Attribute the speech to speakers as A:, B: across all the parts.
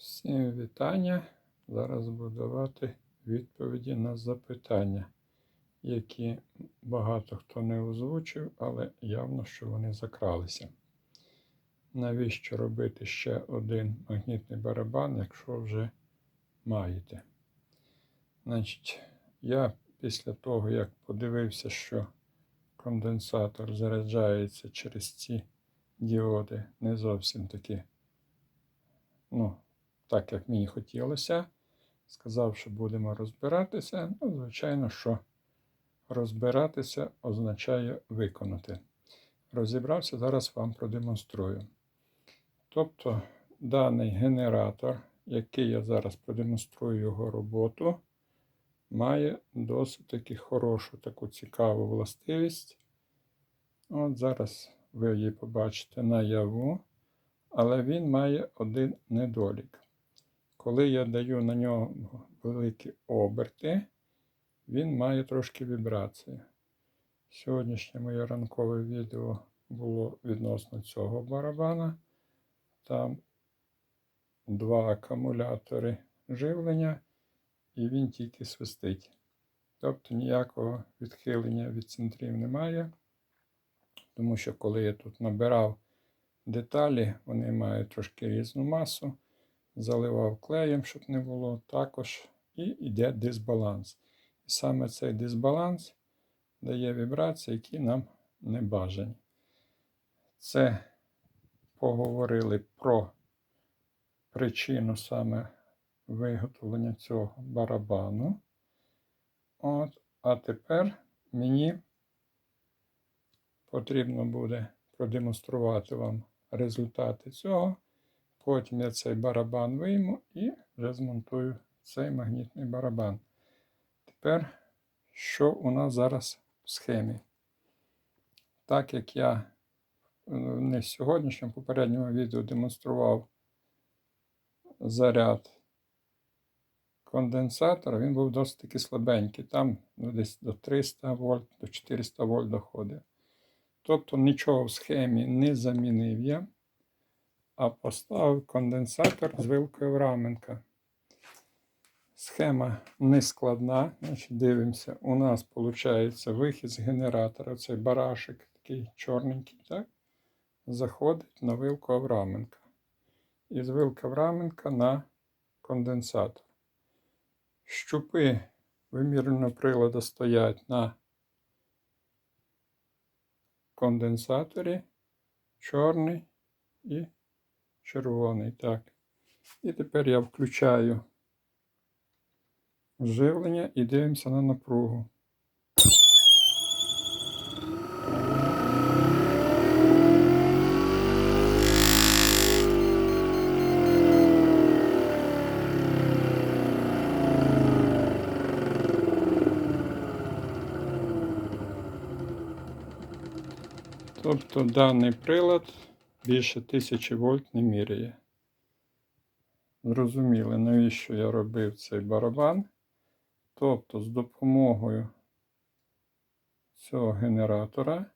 A: Всім вітання. Зараз буду давати відповіді на запитання, які багато хто не озвучив, але явно, що вони закралися. Навіщо робити ще один магнітний барабан, якщо вже маєте? Значить, я після того, як подивився, що конденсатор заряджається через ці діоди, не зовсім таки, ну, так як мені хотілося. Сказав, що будемо розбиратися. Ну, звичайно, що розбиратися означає виконати. Розібрався, зараз вам продемонструю. Тобто, даний генератор, який я зараз продемонструю його роботу, має досить таки хорошу таку цікаву властивість. От зараз ви її побачите наяву, але він має один недолік. Коли я даю на нього великі оберти, він має трошки вібрації. Сьогоднішнє моє ранкове відео було відносно цього барабана. Там два акумулятори живлення, і він тільки свистить. Тобто ніякого відхилення від центрів немає. Тому що коли я тут набирав деталі, вони мають трошки різну масу заливав клеєм, щоб не було, також і йде дисбаланс. І саме цей дисбаланс дає вібрації, які нам не бажані. Це поговорили про причину саме виготовлення цього барабану. От, А тепер мені потрібно буде продемонструвати вам результати цього. Потім я цей барабан вийму і вже змонтую цей магнітний барабан. Тепер, що у нас зараз в схемі? Так як я е, не в сьогоднішньому попередньому відео демонстрував заряд конденсатора, він був досить таки слабенький. Там ну, десь до 300 вольт, до 400 вольт доходить. Тобто нічого в схемі не замінив я а поставив конденсатор з вилкою Раменка. Схема не складна. Значить, Дивимося, у нас виходить вихід з генератора. Цей барашек такий чорненький, так? заходить на вилку Авраменка. І з вилки Авраменка на конденсатор. Щупи вимірювального приладу стоять на конденсаторі, чорний і червоний. Так. І тепер я включаю живлення і дивимося на напругу. Тобто даний прилад більше 1000 вольт не міряє. Зрозуміли, навіщо я робив цей барабан. Тобто, з допомогою цього генератора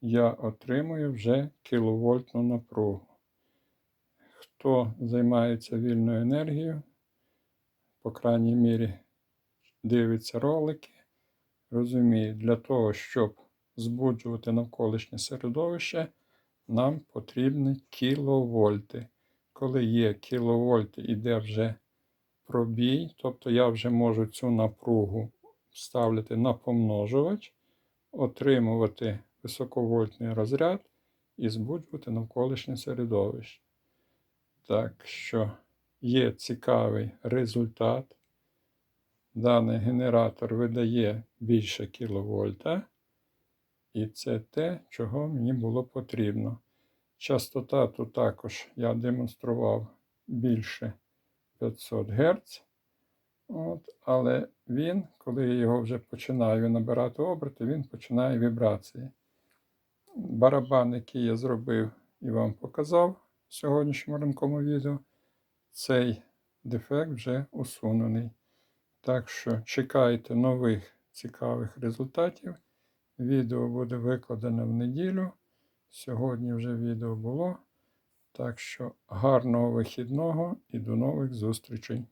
A: я отримую вже кіловольтну напругу. Хто займається вільною енергією, по крайній мірі дивиться ролики, розуміє, для того, щоб збуджувати навколишнє середовище нам потрібні кіловольти. Коли є кіловольти, іде вже пробій, тобто я вже можу цю напругу ставити на помножувач, отримувати високовольтний розряд і збуджувати навколишнє середовище. Так що є цікавий результат. Даний генератор видає більше кіловольта. І це те, чого мені було потрібно. Частота тут також я демонстрував більше 500 Гц. От, Але він, коли я його вже починаю набирати оберти, він починає вібрації. Барабан, який я зробив і вам показав в сьогоднішньому ранковому відео, цей дефект вже усунений. Так що чекайте нових цікавих результатів. Відео буде викладено в неділю. Сьогодні вже відео було. Так що гарного вихідного і до нових зустрічей!